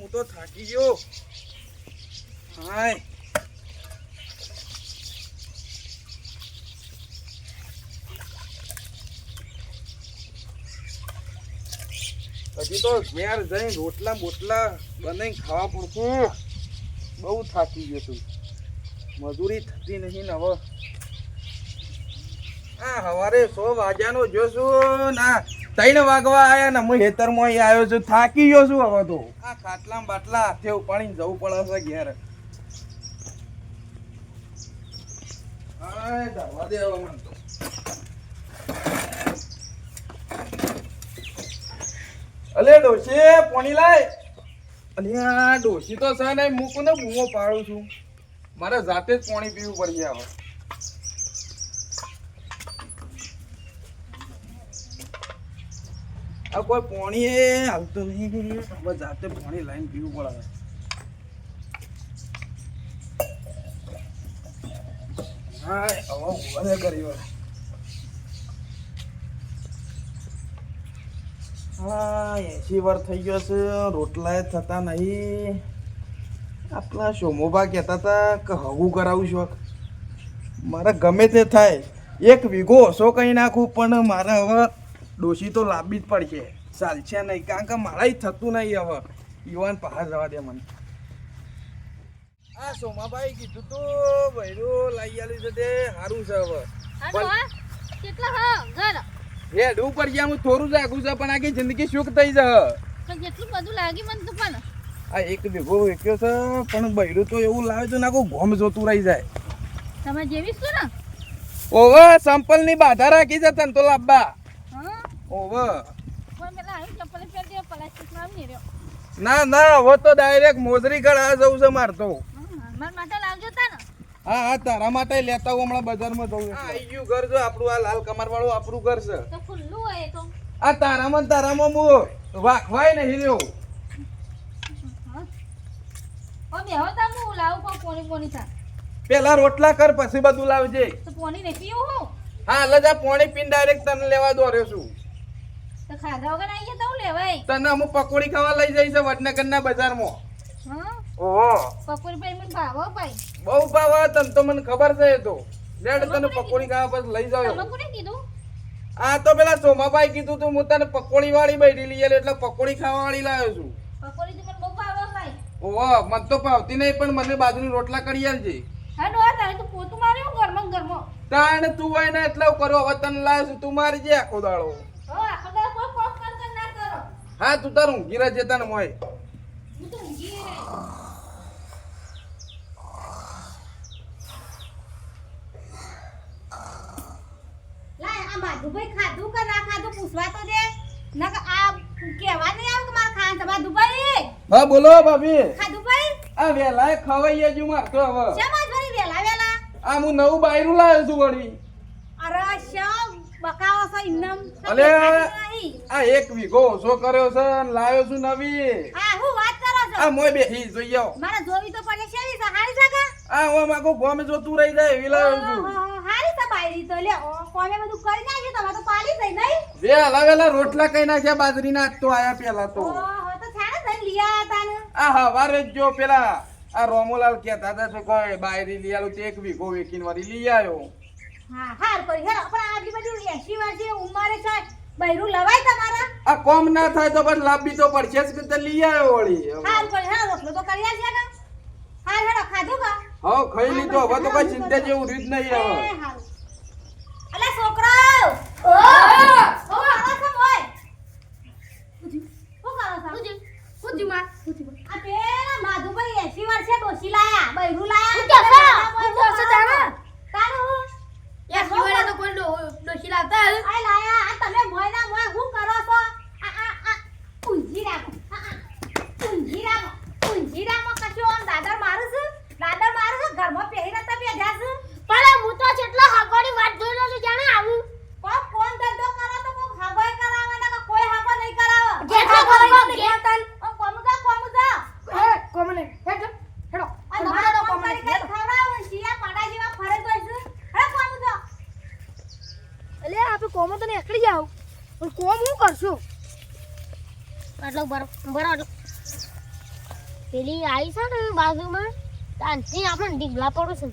હું તો થાકી ગયો. ઘેર જઈને રોટલા બોટલા બનાવીને ખાવા પડતું બહુ થાકી ગયો છું. મજૂરી થતી નહીં ને હવે. આ સવારે સો વાગ્યાનો જોશું ના ત્રણ વાગવા આયા ને હું હેતરમાં અહીં આવ્યો છું થાકી ગયો છું હવે તો. આ ખાટલા બાટલા હાથે ઉપાડીને જવું પડે છે ઘેર. અલે ડોશી પોણી લાય. અલ્યા ડોશી તો છે ને મૂકું ને બૂમો પાડું છું? મારે જાતે જ પાણી પીવું પડશે હવે. આ કોઈ પાણી હાલતું નહીં. હવે જાતે પાણી લાઈન પીવું પડે હા, હવે વધારે હા એસી વાર થઈ ગયો છે રોટલા થતા નહીં. આપણા શોમોબા કહેતા હતા કે હવું કરાવું શોખ મારે ગમે તે થાય. એક વીઘો ઓછો કહી નાખું, પણ મારે હવે ડોશી તો લાંબી જ પડશે. ચાલશે નહીં કારણ કે મારા થતું નહીં હવે. યુવાન પહાડ જવા દે મને. આ સોમાભાઈ કીધું તો ભૈરો લઈ આલી છે તે સારું છે હવે. કેટલા હા? ઘર? હેડ ઉપર જ્યાં હું થોડું જાગું છે પણ આખી જિંદગી સુખ થઈ પણ જેટલું બધું લાગી મને તો પણ. આ એક ભેગો વેચ્યો છે પણ બૈરું તો એવું લાવે છે ને આખું ગોમ જોતું રહી જાય. તમે જેવી શું ને. ઓવે સંપલની બાધા રાખી છે તને તો લાંબા. આવી આવી ના ના હવે તો ડાયરેક્ટ મોજરી કળા જવું છે માર તો. મારા માટે લાવજો તા ને હા હા તારા માટે લેતા હું હમણાં બજારમાં જવું હા આઈ ગયું ઘર જો આપણું આ લાલ કમર વાળું આપણું ઘર છે. તો ખુલ્લું હોય એ તો. આ તારામાં તારામાં હું વાખવાય ને હીરો ઓ બેહો તા હું લાવું પણ પોણી પોણી થા પેલા રોટલા કર પછી બધું લાવજે. હું? હા એટલે જા પોણી પીને ડાયરેક્ટ તને લેવા દોર્યો છું. તો ખાધા વગર આવી તો લેવાય? તને અમુક પકોડી ખાવા લઈ જઈશ વડનગરના બજારમાં. હા? ઓહો. પકોડી ભાઈ મને ભાવો ભાઈ. બહુ ભાવ તને તો મને ખબર છે તો. લેડ તને પકોડી ખાવા પછી લઈ જાવ તમે કોને કીધું? આ તો પેલા સોમાભાઈ કીધું તું હું તને પકોડી વાળી બેઠી લઈ એટલે પકોડી ખાવા વાળી લાવ્યો છું. પકોડી મને બહુ ભાવો ભાઈ. ઓહો મને તો ભાવતી નહીં પણ મને બાજરી રોટલા કરી આલજે હા નો તારે તો પોતું માર્યું ઘરમાં ને તાણ તું હોય ને એટલે કરો. હવે તને લાવ્યો છું તું મારી જે આખો દાડો હો આખો દાડો કોઈ કોમ કર કર ના કરો હા તું તારું ઊંઘી રહેજે તને મોય હું તો ના તો મારે બોલો ભાભી. ખાધું ભાઈ? આ વેલા ખવાઈ જુ હવે. વળી વેલા વેલા? આ હું નવું બાયરું લાવ્યો છું વળી. બકાવો છો ઇન્નમ. અલે. આ એક વીઘો ઓછો કર્યો છે અને લાવ્યો છું નવી. આ હું વાત કરો છો? આ મોય બેહી જોઈ આવો. મારે જોવી તો પડે છે છે હારી છે આ હું માગો ગોમે જોતું રહી જાય એવી લાવ્યો છું. હારી છે બાયરી તો લે ઓ, કોમે બધું કરી નાખ્યું તમે તો પાલી થઈ નહીં. વેલા વેલા રોટલા કઈ નાખ્યા બાજરીના તો આયા પેલા તો. ઓહો તો છાણે થઈને લઈ આયા ને. આ હવારે જ પેલા આ રોમોલાલ કહેતા હતા કોઈ બાયરી લઈ આલું તો એક વીઘો વેકીને વાળી લઈ આવ્યો. હા હાર કરી. હેરો પણ આટલી બધી 80 વર્ષે ઉંમરે છે બૈરું લવાય તમારા? આ કોમ ના થાય તો બસ લાંબી તો પડશે. જ કે તે લઈ આવ્યો વળી. હાર કરી. હેરો રોટલો તો કરી આલજે ને હાર હેરો ખાધું કા હવે ખાઈ લીધો. હવે તો કોઈ ચિંતા જેવું રીત નહીં આવે. અલા છોકરાઓ! ઓ! ઓ, આના કેમ હોય? શું કરો છો? આ પેલા માધુભાઈ 80 વર્ષે ડોશી લાયા, બૈરું લાયા. હું કહેશો? કોઈ હું કહેશો તારે? તારું હું? આ લાયા, આ તમે મોય ના મોય શું કરો છો? આ, આ, આ, ઊંઝી રાખો. આ, આ, ઊંઝી રાખો. ઊંઝી રાખો કશું આમ દાદર મારું છું? દાદર મારું છું? ઘરમાં પહેરી નતા બેઠા છું? કોણ કોણ ધંધો કરે તો કોક હગોય કરાવે ને કે કોઈ હગો નહીં કરાવે. જેટલો કરો કોમ ઘેર તન. ઓ, કોમું જા, કોમું જા. આ તમારે કોમ કરી કરી ખવડાવો ને શિયા પાડા જેવા ફરે તો હશે. હેડો કોમું જા. એટલે આપણે કોમો તો નીકળી જાવ પણ કોમ હું કરશું? આટલો બરો બરો પેલી આવી છે ને બાજુમાં ત્યાંથી આપણે ઢીંગલા પડું છે.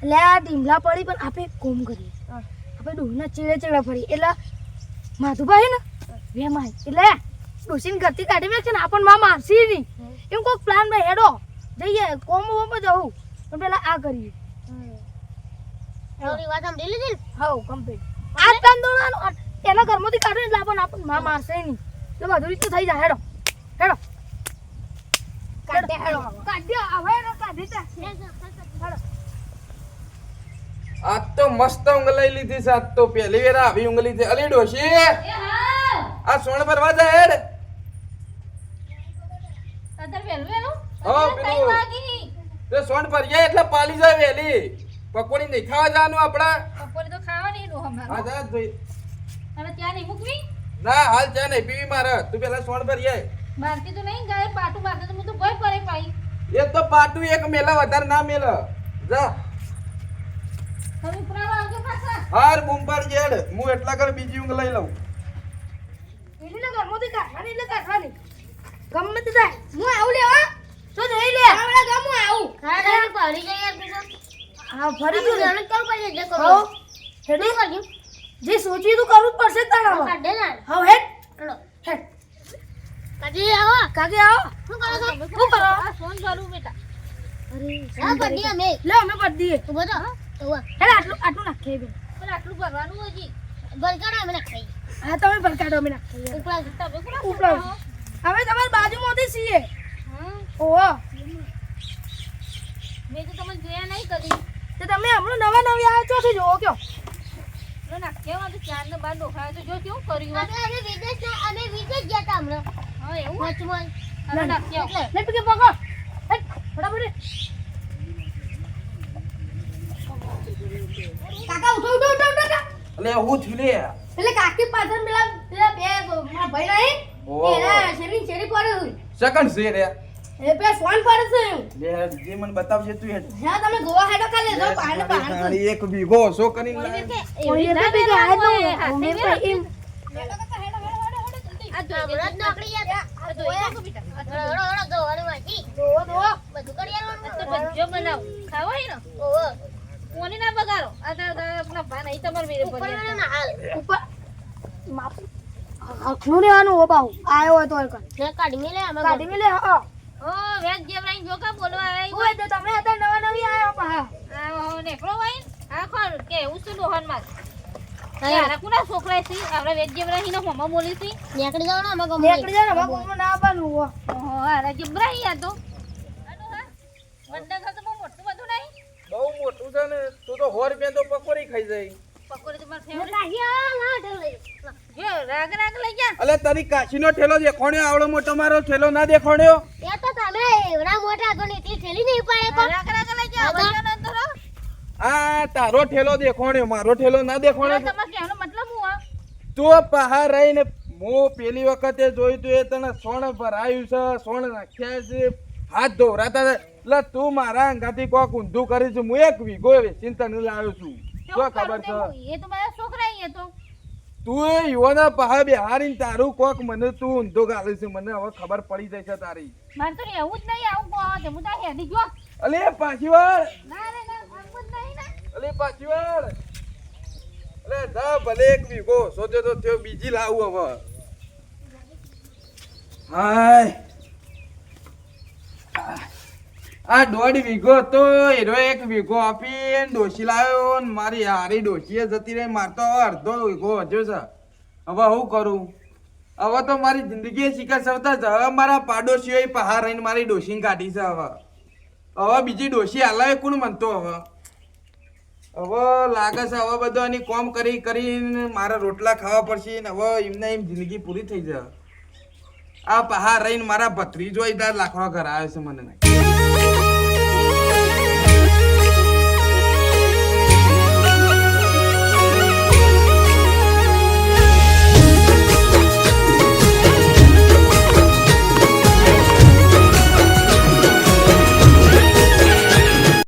એટલે આ ડીમલા પડી પણ આપણે કોમ કરીએ. આપણે ડોહીના ચેડે ચેડા ફરી એટલે માધુભાઈ ને વેમાય એટલે ડોસીને ઘરથી કાઢી મેં છે ને આપણને માં મારસી નહીં. એમ કોઈક પ્લાન ભાઈ હેડો. જઈએ. કોમ વોમ જવું પણ પેલા આ કરીએ. વાત સાંભળી લીધી ને? હવ કમ્પ્લીટ પ્લાન એના ઘરમાંથી કાઢો એટલે આપણને આપણને માં મારશે નહીં. એટલે બધું રીતે થઈ જાય. હેડો. હેડો. કાઢે હેડો. કાઢ્યો હવે હેડો કાઢી તા હેડો આજ તો મસ્ત ઊંઘ લઈ લીધી છે. આજ તો પહેલી વાર આવી ઊંઘ લીધી અલી ડોશી આ સોણ ભરવા હેડ. તો સોણ ભરીએ એટલે પાલી જાય વેલી પકોડી નહીં ખાવા જવાનું આપડા બપોરે તો ખાવાની હા જા જોઈ. અને ત્યાં નહીં મૂકવી? ના હાલ ચા નહીં પીવી મારે. તું પેલા સોણ ભરીએ મારતી તો નહીં ગાય પાટું મારતે તો હું તો ભય પડે પાઈ. એ તો પાટું એક મેલા વધારે ના મેલ. જા. તમે ઉપરાળો આવજો પાછા. હાર બૂમ પાડી હું એટલા કર બીજી ઊંઘ લઈ લઉં. પેલીને ઘરમાંથી કાઢવાની એટલે કાઢવાની. ગમે તે થાય. હું આવું લેવા તો જઈ લે. આપણે ગામ હું આવું. હા પડી જાય યાર બીજો. હા ફરી તું જાણે હેડો. કર્યું જે સોચ્યું તું કરવું જ પડશે તારા કાઢે ના હવે હેડ. હેડો. કાઢી આવો. કાકે આવો. શું કરો છો? શું કરો? ફોન ચાલુ બેટા. હા પડી અમે. લે અમે પડી તું તો હેડ આટલું આટલું નાખીએ બે પણ આટલું ભરવાનું હજી બરકાડો અમે ખાઈ હા તમે ભરકાડો અમે નાખીએ. ઉપલા જતા કોના ઉપલા છોકરા હો? તમારી બાજુમાંથી છીએ હા. ઓહો. મેં તો તમને જોયા નહીં કદી. તો તમે હમણાં નવા નવી આવ્યા છો જોવો કયો? ના ના કેવા તો ચાર ને બાર ડોખાય તો જો કેવું કર્યું અમે અમે વિદેશ ના અમે વિદેશ ગયા હતા હમણાં. હા એવું? વચમાં. હવે નાખી આવો. લે પીકે પકડ. ફટાફટ કાકા ઉઠો ઉઠો ઉઠો ઉઠો ઉઠો. એટલે હું થયું લે. એટલે કાકી પાછળ પેલા પેલા બે મારા ભાઈ નહીં એના શેરી શેરી પડે સેકન્ડ છે રે એ પે ફોન પર છે. લે જે મને બતાવજે તું હે હા તમે ગોવા હેડો ખાલી જો પાણી પાણી ખાલી એક જોવો બધું કરી. ખાવો હોય ને? ઓહો કોની ના બગાડો? આ તો- લેવાનું હો બાહુ. આયો તો કાઢી લે અમે કાઢી લે હા. ઓ, વેજ જેવરાઈને જો કાં બોલવા હોય તો તમે અત્યારે નવા નવી આયો પા આ કોણ? કે શું ડોહાનમાં? તારા કોના છોકરા છે? આપણે વેજ જેવરાઈને હોમાં બોલી છે? નીકળી જાવ ને અમે ગમે નીકળી જાય ને હવે કોઈનું ના આવવાનું હો ઓહો, આ આ તો. વંડા ખાતો મોટું બધું નહીં? બહુ મોટું છે ને તું તો હોર રૂપિયા તો પકોડી ખાઈ જાય અલે તારી કાશીનો ઠેલો દેખોણ્યો આવડો મોટો મારો ઠેલો ના દેખોણ્યો એ તો તમે એવડા મોટા તો ને એટલી નહીં પાડે તો રાગ રાગ લઈ જા. દાદા. વંડાનો અંદર હો. આ તારો ઠેલો દેખોણ્યો મારો ઠેલો ના દેખોણ્યો તમારે કહેવાનો મતલબ હું આ? તું પહાર રહીને હું પેલી વખતે જોયું તું એ તને સોણ ભરાયું છે સોણ નાખ્યા છે હાથ ધોવરાતા એટલે તું મારા અંગાથી કોક ઊંધું કરી છું હું એક વીઘો વેચીને તને લાવ્યો છું શું ખબર છે? એ તો મારા છોકરા એ તો. તું યુવાના પહાડ બિહારીને તારું કોક મને તું ઊંધો ગાલે છે. મને હવે ખબર પડી જાય છે તારી. મારે તો એવું જ નહીં આવું કહો તે હું તારી હેડી જો અલે પાછી વાર ના રે ના આવું નહીં ને. અલે પાછી વાર અલે જા ભલે એક વીઘો સોચો તો થયો બીજી લાવું હવે. હાય. આ દોઢ વીઘો તો એનો એક વીઘો આપીને ડોશી લાવ્યો મારી હારી ડોશીએ જતી રહી. મારતો હવે અડધો વીઘો હજુ છે. હવે હું કરું? હવે તો મારી જિંદગી શિકાર સવતા છે. હવે મારા પાડોશીઓ પહાર રહીને મારી ડોશીને કાઢી છે હવે. હવે બીજી ડોશી હલાવે કોણ મનતો હવે? હવે લાગે છે હવે બધો એની કોમ કરી કરીને મારા રોટલા ખાવા પડશે ને હવે એમને એમ જિંદગી પૂરી થઈ જાય. આ પહાર રહીને મારા ભત્રીજો લાખવા ઘર આવે છે મને.